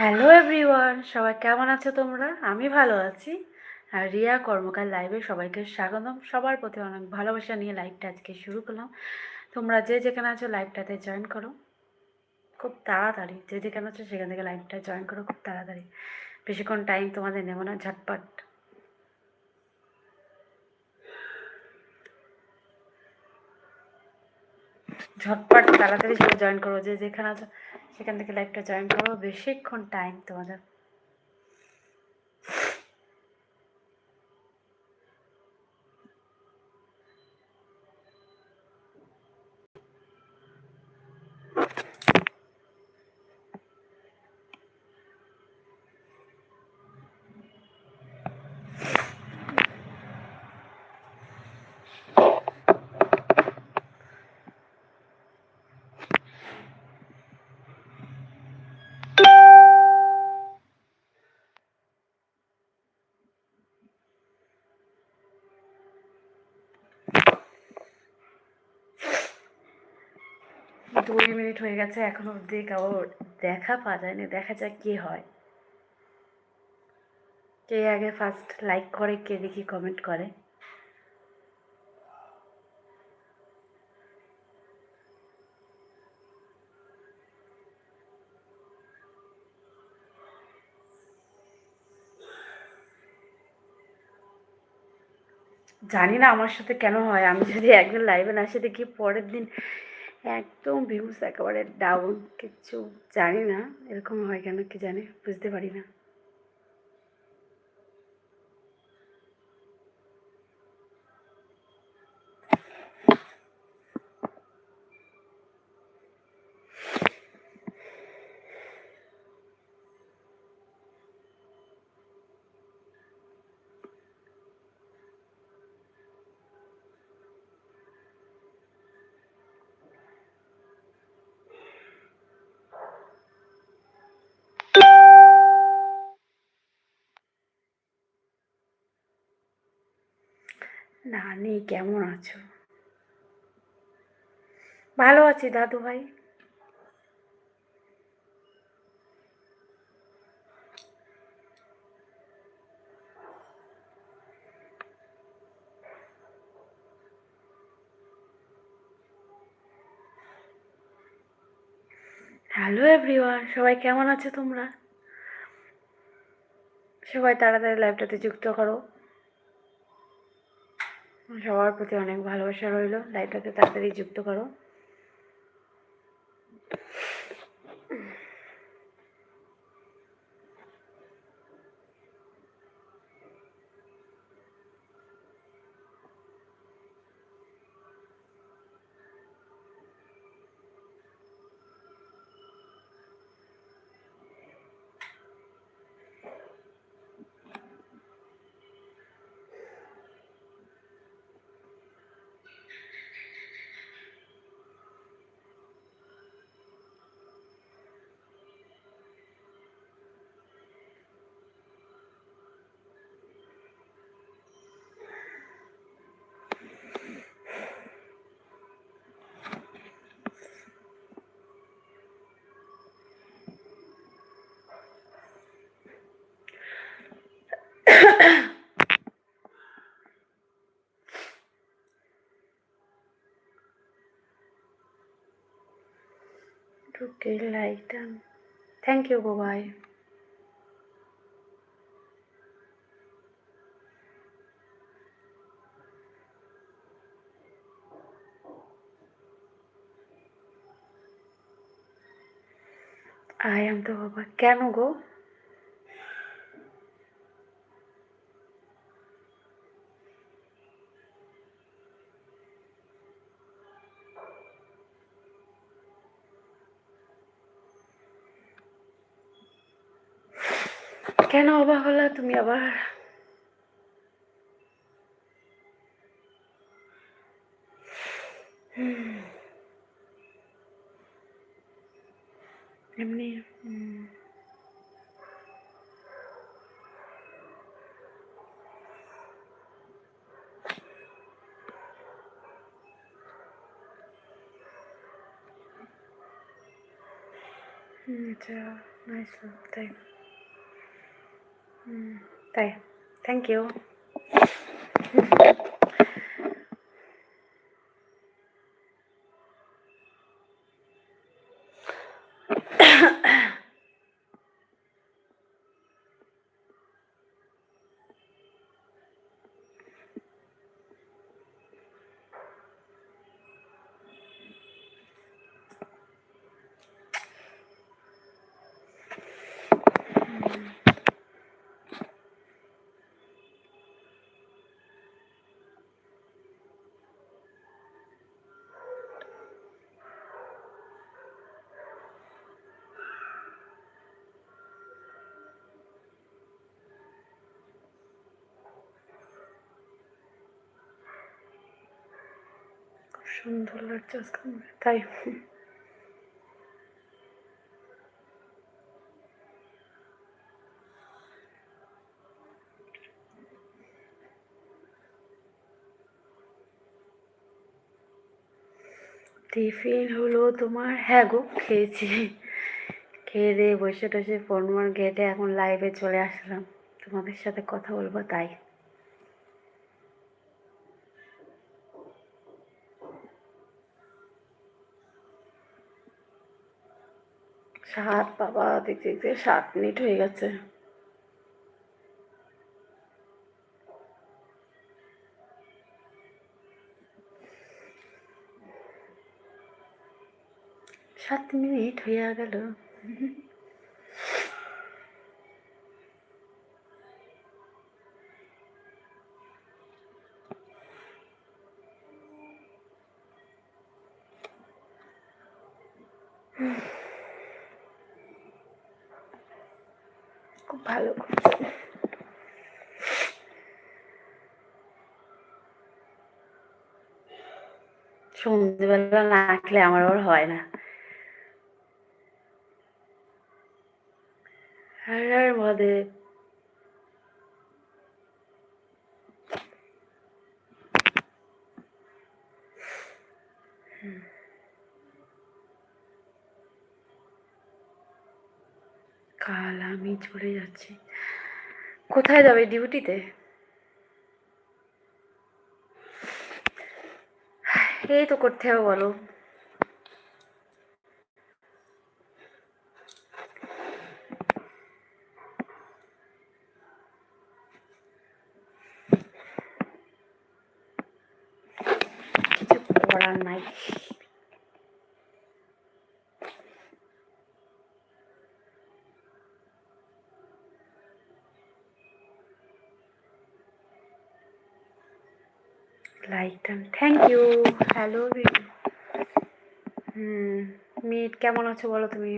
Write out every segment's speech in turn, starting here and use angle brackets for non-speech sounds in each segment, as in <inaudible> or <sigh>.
Hello everyone, সবাই কেমন আছো তোমরা? আমি ভালো আছি। আর রিয়া কর্মকার লাইভে সবাইকে স্বাগতম। সবার প্রতি অনেক ভালোবাসা নিয়ে লাইভটা আজকে শুরু করলাম। তোমরা যে যেখানে আছো লাইভটাতে জয়েন করো। খুব তাড়াতাড়ি, যে যেখানে আছো সেখান থেকে লাইভটা জয়েন করো, খুব তাড়াতাড়ি। বেশিক্ষণ টাইম তোমাদের নেব না, ঝটপট। ঝটপট তাড়াতাড়ি সবাই জয়েন করব যে যেখানে আছো, সেখান থেকে লাইভটা জয়েন করব বেশিক্ষণ টাইম তোমাদের দুই মিনিট হয়ে গেছে, এখনও অবধি কারোর দেখা পাওয়া যায়নি, দেখা যাক কে হয়। কে আগে ফার্স্ট লাইক করে, কে দেখি কমেন্ট করে। জানি না আমার সাথে কেন হয়, আমি যদি একদিন লাইভে না এসে দেখি পরের দিন একদম ভিউস একেবারে ডাউন কিচ্ছু জানি না, এরকম হয় কেন, কি জানি, বুঝতে পারি না। নানি, কেমন আছো? ভালো আছি দাদু ভাই হ্যালো এভরিওয়ান সবাই কেমন আছো তোমরা? সবাই তাড়াতাড়ি লাইভটাতে যুক্ত করো। সবার প্রতি অনেক ভালোবাসা রইল। লাইভটাতে তাড়াতাড়ি যুক্ত করো ঢুকে লাইটটা থ্যাংক ইউ বাবাই আয়াম তো বাবা কেন গো? কেন অবাক হলা তুমি আবার হুম। এমনি হুম। হুম, আচ্ছা নাইস তাই হুম, তাই থ্যাংক ইউ খুব সুন্দর লাগছে আজকে। তাই। টিফিন হলো তোমার হ্যাঁ গো, খেয়েছি। খেয়ে দিয়ে বসে টসে ফোন মন ঘেটে এখন লাইভে চলে আসলাম। তোমাদের সাথে কথা বলব, তাই। সাত বাবা দেখতে দেখতে সাত মিনিট হয়ে গেছে। সাত মিনিট হইয়া গেল খুব ভালো করছে সন্ধ্যেবেলা না খেলে আমার আবার হয় না। আর মহাদেব। কাল আমি চলে যাচ্ছি। কোথায় যাবে ডিউটিতে? এই তো করতে হবে বলো। কিছু করার নাই। Like thank you hello hmm meet কেমন আছো বলো তুমি?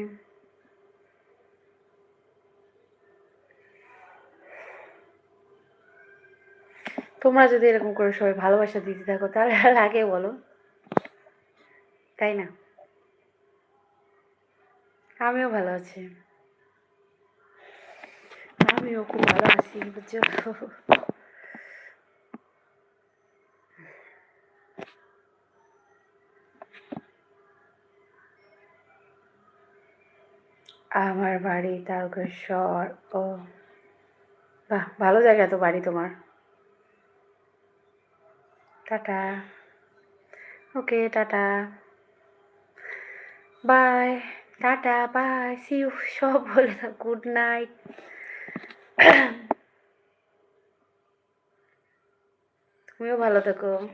তোমরা যদি এরকম করে সবাই ভালোবাসা দিতে থাকো, তাহলে আর আগে বলো। তাই না? আমিও ভালো আছি। আমিও খুব ভালো আছি, বুঝছ আমার বাড়ি, তারকেশ্বর, ও। বাহ, ভালো জায়গা তো বাড়ি তোমার। Tata. Okay, tata. Bye tata, bye, see you, সব বলে দাও, গুড নাইট। তুমিও ভালো থেকো।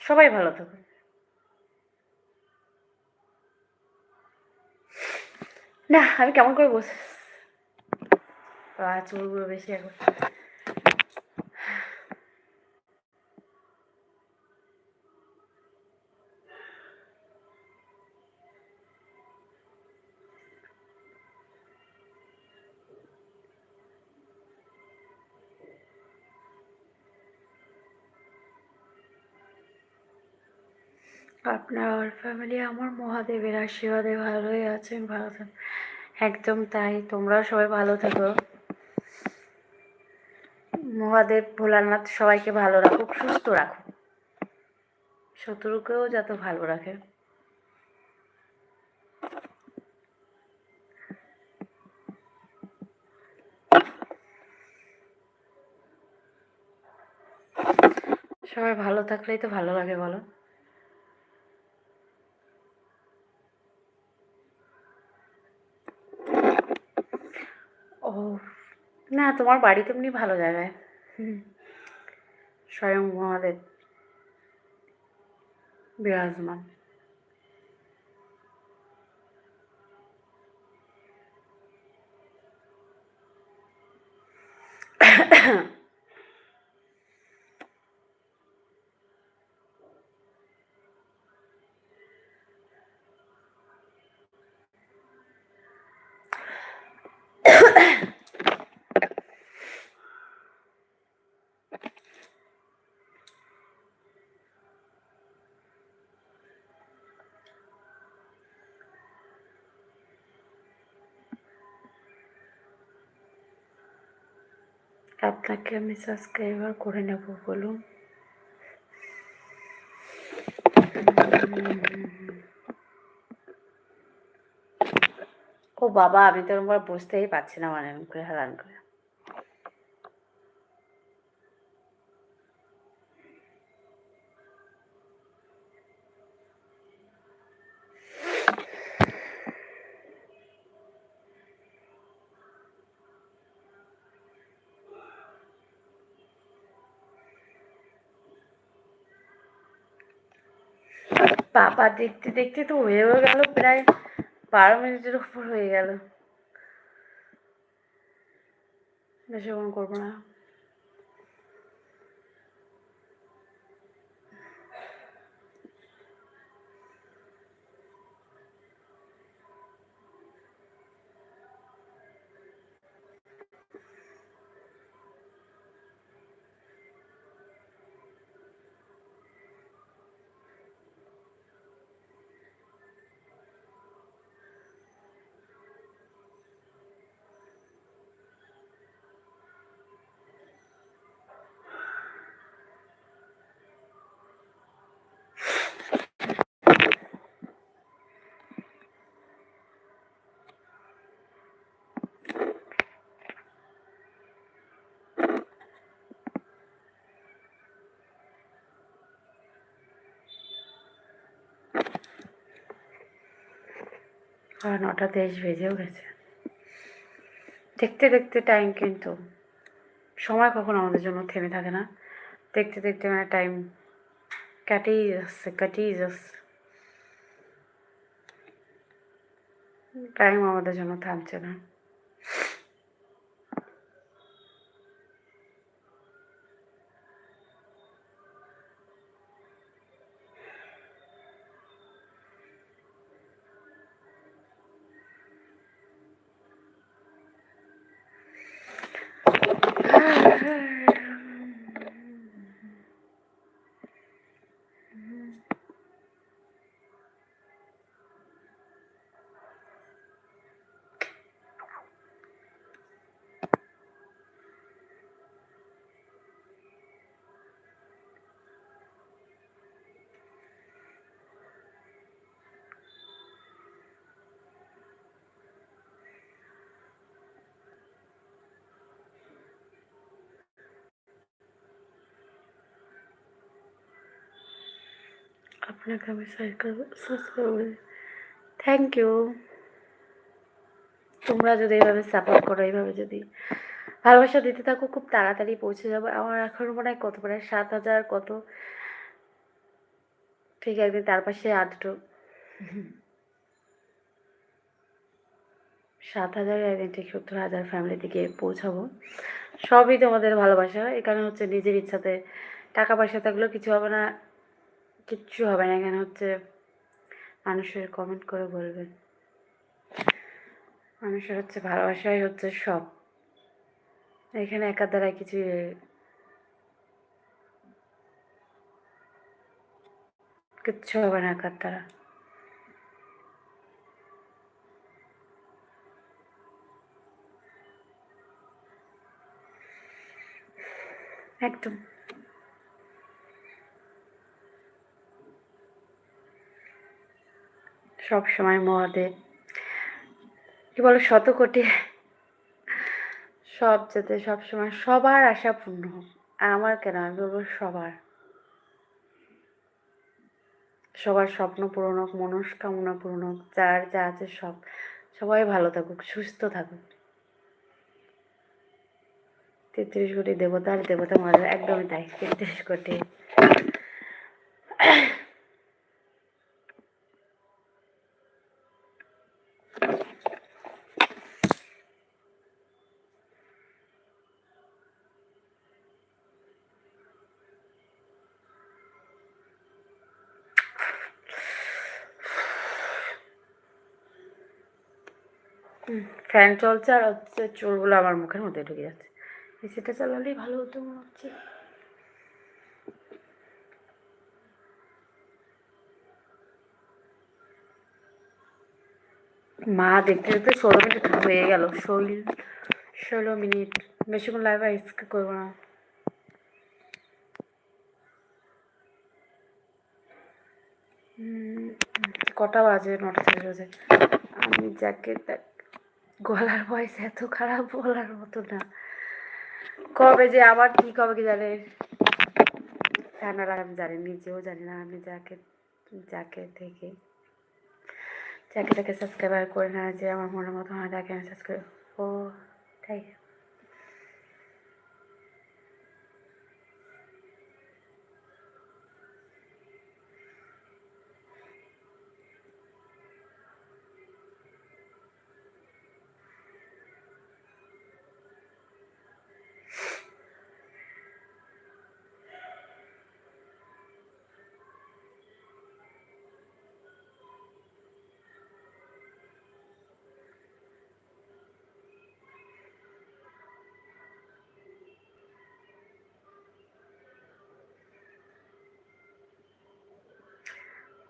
সবাই ভালো থেকো। না আমি কেমন করে বসে চুলগুলো বেশি এখন অল ফ্যামিলি আমার মহাদেবের আশীর্বাদে ভালোই আছেন, ভালো একদম তাই তোমরা সবাই ভালো থাকো। মহাদেব, ভোলানাথ, সবাইকে ভালো রাখুক, সুস্থ রাখো শত্রুকেও যাতে ভালো রাখে। সবাই ভালো থাকলেই তো ভালো লাগে, বলো। না তোমার বাড়ি তেমনি ভালো জায়গায়। স্বয়ং মহাদেব। বিরাজমান। <coughs> আপনাকে আমি সাবস্ক্রাইবার করে নেব বলুন। ও বাবা, আমি তো বুঝতেই পারছি না মানে করে করে। বাবা দেখতে দেখতে তো হয়েও গেল, প্রায় বারো মিনিটের উপর হয়ে গেল। বেশিক্ষণ করব না। আর নটা তেইশ বেজেও গেছে। দেখতে দেখতে টাইম কিন্তু সময় কখনো আমাদের জন্য থেমে থাকে না। দেখতে দেখতে মানে টাইম কাটিয়ে যাচ্ছে কাটিয়ে যাচ্ছে। টাইম আমাদের জন্য থামছে না। আপনাকে আমি সাবস্ক্রাইব থ্যাংক ইউ তোমরা যদি এইভাবে সাপোর্ট করো এইভাবে যদি ভালোবাসা দিতে থাকো, খুব তাড়াতাড়ি পৌঁছে যাব। আমার এখন মনে হয় কত, প্রায় সাত হাজার কত? ঠিক একদিন তার পাশে আর দুটো সাত হাজার একদিন ঠিক সত্তর হাজার ফ্যামিলি থেকে পৌঁছাবো। সবই তোমাদের ভালোবাসা। এখানে হচ্ছে নিজের ইচ্ছাতে টাকা পয়সা থাকলেও কিছু হবে না। কিচ্ছু হবে না, এখানে হচ্ছে মানুষের কমেন্ট করে বলবেন। মানুষের হচ্ছে ভালোবাসাই হচ্ছে সব। এখানে একার দ্বারা কিছু কিচ্ছু হবে না একার দ্বারা। একদম। সব সময় মহাদেব কি বলো, শত কোটি সব যাতে সব সময় সবার আশা পূর্ণ হোক। আমার কেন? আমি বলব সবার। সবার স্বপ্ন পূরণ হোক, মনস্কামনা পূরণ হোক, যার যা আছে সব। সবাই ভালো থাকুক, সুস্থ থাকুক। তেত্রিশ কোটি দেবতার দেবতা মারা একদমই তাই, তেত্রিশ কোটি। ফ্যান চলছে আর হচ্ছে চুলগুলো আমার মুখের মধ্যে ঢুকে যাচ্ছে। এসিটা চালালেই ভালো হতো মনে হচ্ছে। মা দেখতে দেখতে ষোলো মিনিট হয়ে গেল। ষোল ষোলো মিনিট। বেশিক্ষণ লাইভ স্কিপ করব না। কটা বাজে? নটা বাজে। আমি যাকে গলার ভয়েস এত খারাপ বলার মতো না। কবে যে আবার ঠিক হবে কি জানে আমি জানি, নিজেও জানি না আমি যাকে যাকে থেকে যাকে তাকে সাবস্ক্রাইবার করে না যে আমার মনের মতো হয়, তাকে আমি সাবস্ক্রাইব ও, তাই।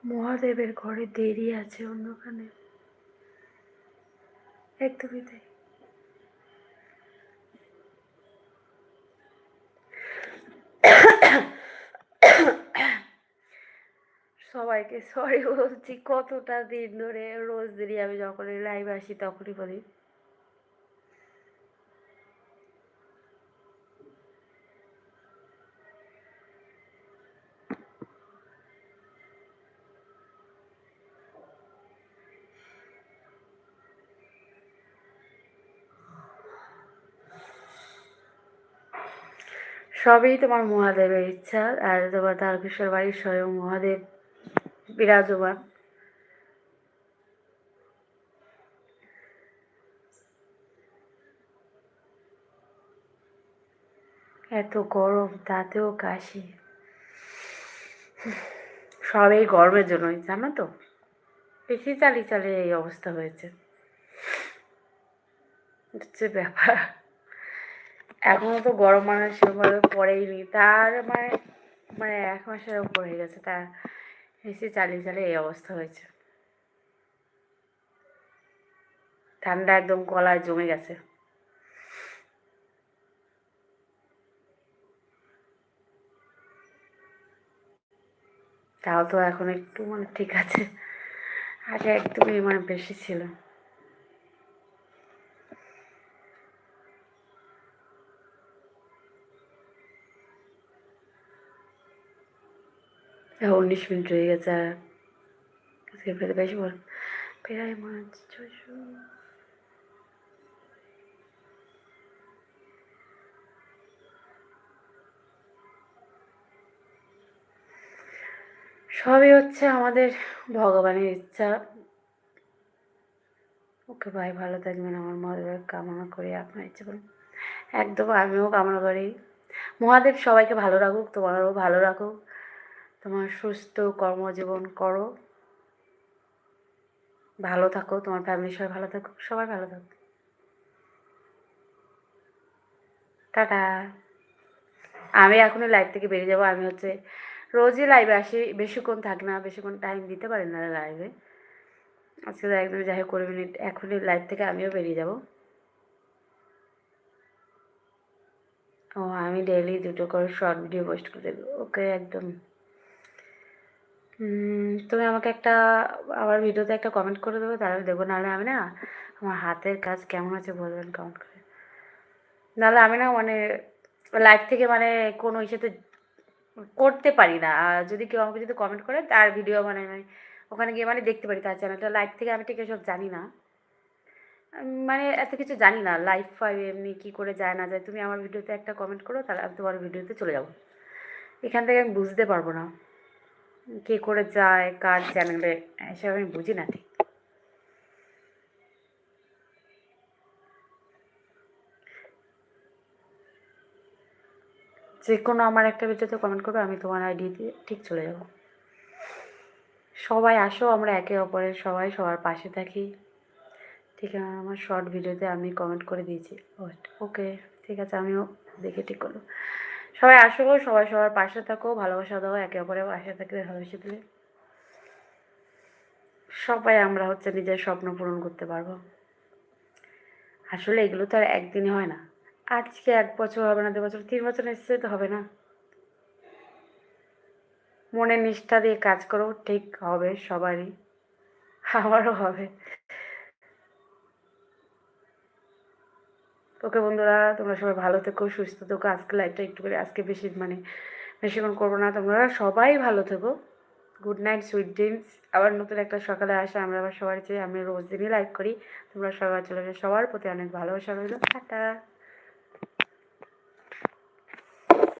মহাদেবের ঘরে দেরি আছে অন্যখানে। একদমই তাই। সবাইকে সরি বলছি, কতটা দিন ধরে রোজ দিনই আমি যখনই লাইভ আসি তখনই বলি। সবই তোমার মহাদেবের ইচ্ছা, আর তোমার তারকেশ্বর বাড়ির স্বয়ং মহাদেব বিরাজমান। এত গরম, তাতেও কাশি। সব গরমের জন্যই, জানো তো? বেশি চালিয়ে চালিয়ে এই অবস্থা হয়েছে। হচ্ছে ব্যাপার। এখনও তো গরম মানে সেভাবে পড়েইনি। তার মানে মানে এক মাসের উপর হয়ে গেছে। তা এসে চালিয়ে চালিয়ে এই অবস্থা হয়েছে। ঠান্ডা একদম গলায় জমে গেছে। তাও তো এখন একটু মানে ঠিক আছে। আগে একদমই মানে বেশি ছিল। উনিশ মিনিট হয়ে গেছে, আর বেশি বল প্রায় মনে সবই হচ্ছে আমাদের ভগবানের ইচ্ছা। ওকে ভাই ভালো থাকবেন, আমার মহাদেবের কামনা করি, আপনার ইচ্ছা করুন। একদম আমিও কামনা করি। মহাদেব সবাইকে ভালো রাখুক, তোমারও ভালো রাখুক। তোমার সুস্থ কর্মজীবন করো। ভালো থাকো, তোমার ফ্যামিলির সবাই ভালো থাকুক, সবাই ভালো থাকুক। টাটা। আমি এখনই লাইভ থেকে বেরিয়ে যাব, আমি হচ্ছে রোজই লাইভে আসি, বেশিক্ষণ থাকি না, বেশিক্ষণ টাইম দিতে পারি না লাইভে আজকে তো একদম যাই হোক, কুড়ি মিনিট এখনই লাইভ থেকে আমিও বেরিয়ে যাব। ও, আমি ডেলি দুটো করে শর্ট ভিডিও পোস্ট করে দেবো, ওকে একদম। তুমি আমাকে একটা আমার ভিডিওতে একটা কমেন্ট করে দেবে, তাহলে দেখব। নাহলে আমি না, আমার হাতের কাজ কেমন আছে বলবেন কমেন্ট করে। নাহলে আমি না মানে লাইফ থেকে মানে কোনো ইসেতে করতে পারি না। আর যদি কেউ আমাকে যদি কমেন্ট করে, তার ভিডিও মানে আমি ওখানে গিয়ে মানে দেখতে পারি তার চ্যানেলটা লাইভ থেকে আমি ঠিক এসব জানি না। মানে এত কিছু জানি না লাইভ ফাইভ এমনি কী করে যায় না যায়। তুমি আমার ভিডিওতে একটা কমেন্ট করো, তাহলে আমি তোমার ভিডিওতে চলে যাব। এখান থেকে আমি বুঝতে পারব না। কে করে যায়, কার চ্যানেলে এসব আমি বুঝি না ঠিক। যে কোনো আমার একটা ভিডিওতে কমেন্ট করবে, আমি তোমার আইডি দিয়ে ঠিক চলে যাব। সবাই আসো, আমরা একে অপরের সবাই সবার পাশে থাকি। ঠিক আছে, আমার শর্ট ভিডিওতে আমি কমেন্ট করে দিয়েছি। ওকে ঠিক আছে, আমিও দেখে ঠিক করব সবাই আসো সবাই সবার পাশে থাকো, ভালোবাসা দাও, একে অপরের পাশে থাকলে ভালোবেসে দিলে সবাই আমরা হচ্ছে নিজের স্বপ্ন পূরণ করতে পারব। আসলে এগুলো তো আর একদিনে হয় না। আজকে এক বছর হবে না, দু বছর, তিন বছর নিশ্চয়ই তো হবে না। মনের নিষ্ঠা দিয়ে কাজ করো, ঠিক হবে, সবারই। আমারও হবে। ওকে বন্ধুরা, তোমরা সবাই ভালো থেকো, সুস্থ থেকো। আজকে লাইফটা একটু করে, আজকে বেশি মানে বেশিক্ষণ করব না। তোমরা সবাই ভালো থেকো। গুড নাইট সুইট ড্রিমস আবার নতুন একটা সকালে আসে, আমরা আবার সবার চেয়ে, আমি রোজ দিনই লাইক করি। তোমরা সবাই চলে সবার প্রতি অনেক ভালোবাসা রইল। টাটা।